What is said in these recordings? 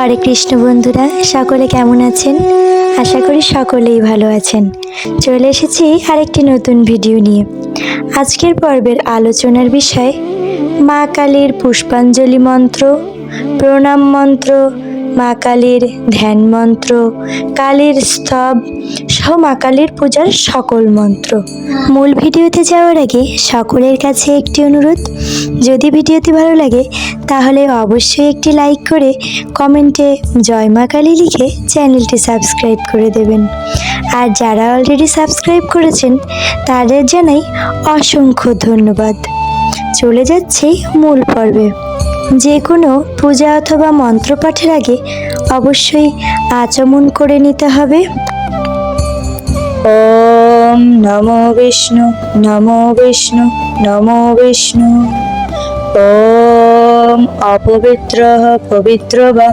হরে কৃষ্ণ বন্ধুরা, সকলে কেমন আছেন? আশা করি সকলেই ভালো আছেন। চলে এসেছি আরেকটি নতুন ভিডিও নিয়ে। আজকের পর্বের আলোচনার বিষয়, মা কালীর পুষ্পাঞ্জলি মন্ত্র, প্রণাম মন্ত্র মা কালীর ধ্যান মন্ত্র, কালীর স্তব, সহ মা কালীর পূজার সকল মন্ত্র। মূল ভিডিওতে যাওয়ার আগে সকলের কাছে একটি অনুরোধ, যদি ভিডিওটি ভালো লাগে, তাহলে অবশ্যই একটি লাইক করে কমেন্টে জয় মা কালী লিখে চ্যানেলটি সাবস্ক্রাইব করে দেবেন। আর যারা অলরেডি সাবস্ক্রাইব করেছেন, তাদের জানাই অসংখ্য ধন্যবাদ। চলে যাচ্ছে মূল পর্বে। যে কোনো পূজা অথবা মন্ত্রপাঠের আগে অবশ্যই আচমন করে নিতে হবে ওম নমো বিষ্ণু নমো বিষ্ণু নমো বিষ্ণু ওম অপবিত্র পবিত্র বা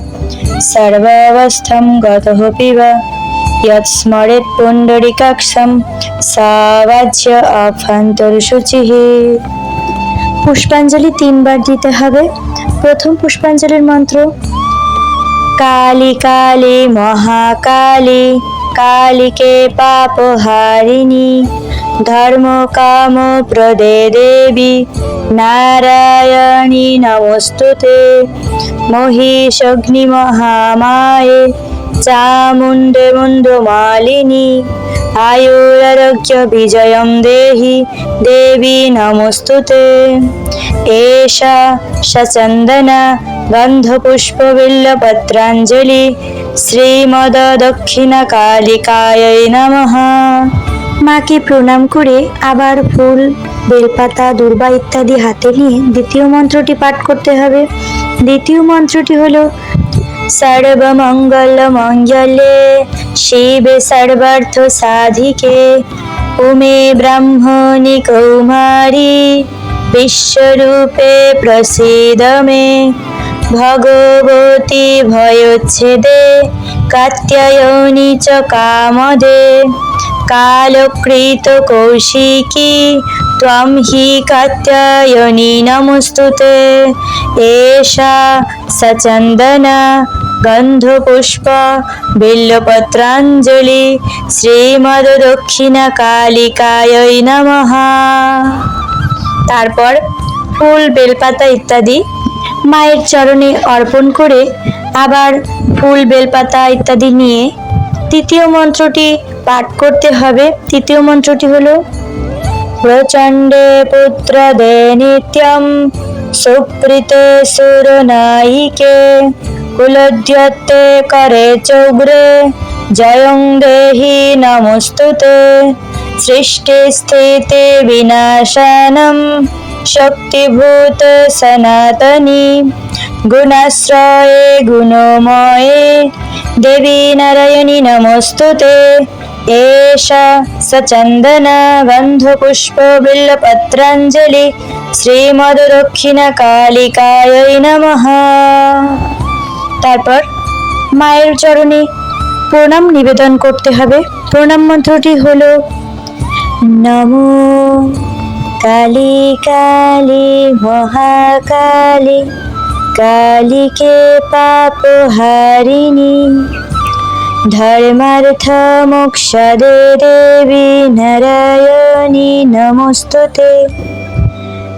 সর্বাবস্থম গতঃ পিবা यत्स्मरेत् पुण्डरीकाक्षं সাবাজ্য অভ্যন্তরসূচিः পুষ্পাঞ্জলি তিনবার দিতে হবে প্রথম পুষ্পাঞ্জলির মন্ত্র। কালী কালী মহাকালী, কালীকে পাপহারিণী ধর্ম কাম প্রদে দেবী, নারায়ণী নমস্তুতে। মহিষগ্নি মহামায়ে, চামুণ্ডে মুন্ড মালিনী আয়ুরারোগ্য বিজয়ম দেহি দেবী নমস্তুতে এষা সচন্দনা শ্রীমদ দক্ষিণ কালিকায় নমঃ মাকে প্রণাম করে আবার ফুল, বেলপাতা, দুর্বা ইত্যাদি হাতে নিয়ে দ্বিতীয় মন্ত্রটি পাঠ করতে হবে। দ্বিতীয় মন্ত্রটি হলো সর্বমঙ্গল মঙ্গলে শিবে সর্বার্থ সাধিকে উমে ব্রাহ্মণী কৌমারী বিশ্বরূপে প্রসিদ মে ভগবতী ভয়োচ্ছেদে কাত্যায়নী চ কামদে কালকৃত কৌশিকী ত্বম হি কাত্যায়নী নমস্তুতে এষা সচন্দনা গন্ধপুষ্প বিল্লপত্রাঞ্জলি শ্রীমদ দক্ষিণা কালিকায় নমঃ তারপর ফুল, বেলপাতা ইত্যাদি মায়ের চরণে অর্পণ করে আবার ফুল, বেলপাতা ইত্যাদি নিয়ে তৃতীয় মন্ত্রটি পাঠ করতে হবে। তৃতীয় মন্ত্রটি হলো প্রচণ্ডে পুত্র দে নিত্যম সুপ্রীতে সুরনায়িকে কুলদ্যতে করে চৌগ্রে জয়ং দেহি নমস্তুতে সৃষ্টি স্থিতি বিনাশনম শক্তিভূত সনাতনী গুণাশ্রয়ে গুণময়ে দেবী নারায়ণী নমস্তুতে এষা সচন্দনা গন্ধপুষ্প বিল্লপত্রাঞ্জলি শ্রীমদ দক্ষিণ কালিকায় নমঃ তারপর মায়ের চরণে প্রণাম নিবেদন করতে হবে। প্রণাম মন্ত্রটি হলো, নমো কালী কালী মহাকালী, কালীকে পাপহারিণী। ধর্মার্থ মোক্ষদে দেবী নারায়ণী নমস্তুতে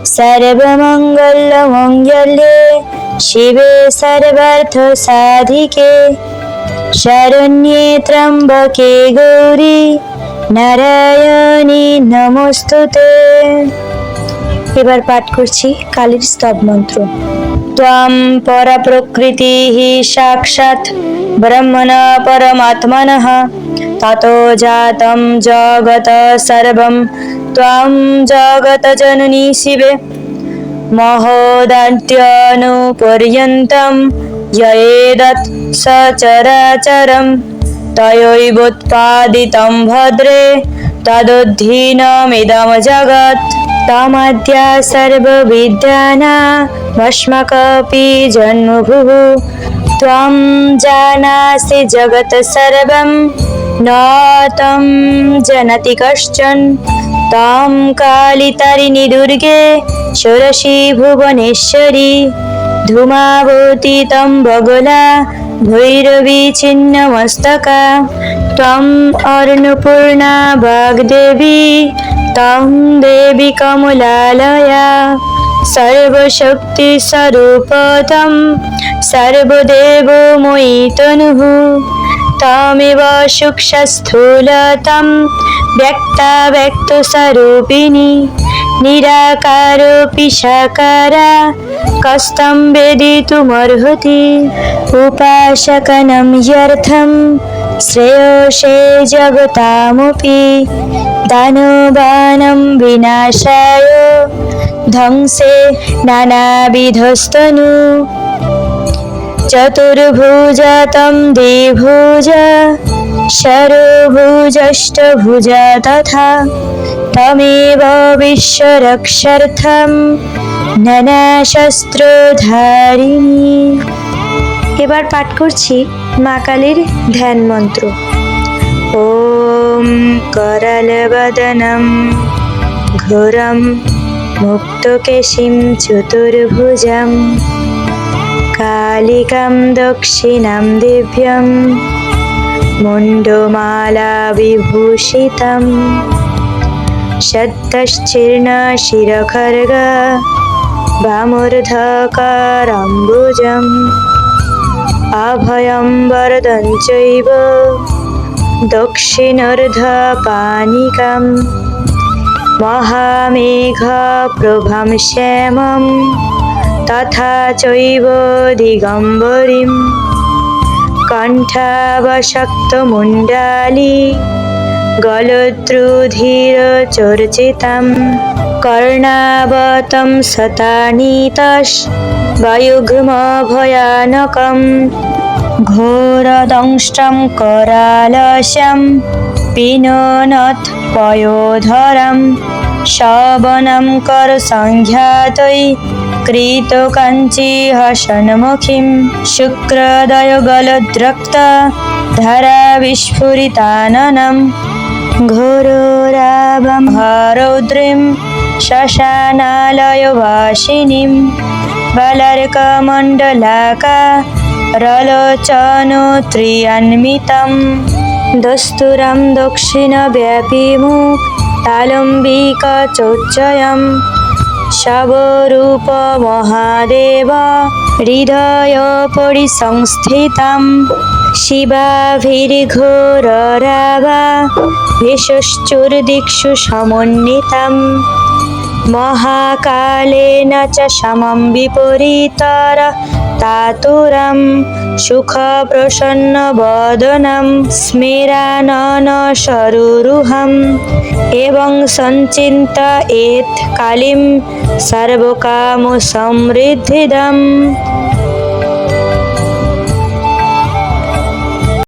সর্বমঙ্গল মঙ্গলে শিবে সর্বার্থ সাধিকে শরণ্যে ত্রম্বকে গৌরী নারায়ণী নমস্তুতে এবার পাঠ করছি কালীর স্তব মন্ত্র। त्वां परप्रकृतिः साक्षात् ब्रह्मण परमात्मनः ततो जातं जगत सर्वं त्वां जगतजननी शिवे महोदन्त्यनुपर्यन्तं ययेदत् सचराचरं तयोवोत्पादितं भद्रे तदुद्धीनमिदं जगत् तमद्या सर्वविद्याना भस्मकपि जन्मभुः त्वं जानासि जगत् सर्वं न तं जनति कश्चन तं कालितरिणि दुर्गे षोडशी भुवनेश्वरी धूमावती तं बगला भैरवीछिन्नमस्तका त्वम् अर्णपूर्णा वाग्देवी তাং দেবী কমলালয়া सर्वशक्तिस्वरूपदं सर्वदेवमयि तनुः तामेव सूक्षस्थूलतं व्यक्ताव्यक्तस्वरूपिणी निराकारोऽपि साकारा कस्तं वेदितुमर्हति उपासकनं यर्थं श्रेयोषे जगतामपि दानवानं विनाशाय ধ্বংসে নানাবিধস্তনু চতুর্ভুজা তম দ্বিভুজ শরভুজষ্টভুজা তথা তমেব বিশ্বরক্ষার্থম নানা শস্ত্রধারিণী এবার পাঠ করছি মা কালীর ধ্যান মন্ত্র ওম करलवदनं घोरं मुक्तकेशिं चतुर्भुजं कालिकं दक्षिणं दिव्यं मुण्डमालाविभूषितं शब्दश्चिर्णशिरखर्ग वामूर्धकरम्बुजम् अभयं वरदं चैव दक्षिणर्धपानिकं महामेघप्रभं श्यामं तथा चैव दिगम्बरीं कण्ठावशक्तमुण्डाली गलद्रुधिरचर्चितम् कर्णावतं ঘোরদংষ্টম করালস্যম পিনোনথ পয়োধরম শবনম কর সংখ্যাতৈ কৃত কাঞ্চি হসনমুখীম শুক্রদয় গলদ্রক্ত ধরা বিস্ফুরিতাননম ঘোরাবম হরৌদ্রিম শশানালয় বাসিনীম त्रियन्मितं दस्तुरं दक्षिणव्यापिमुख तालम्बिकचोच्चयं शवरूपमहादेव हृदयपरिसंस्थितं शिवाभिर्घोररावा भेषश्चुर्दिक्षु समन्वितं महाकालेन च समं विपरीतर तातुरं सुखप्रसन्नवदनं स्मेराननसरुरुहम् एवं सञ्चिन्तयेत् कालीं सर्वकामसमृद्धिदम्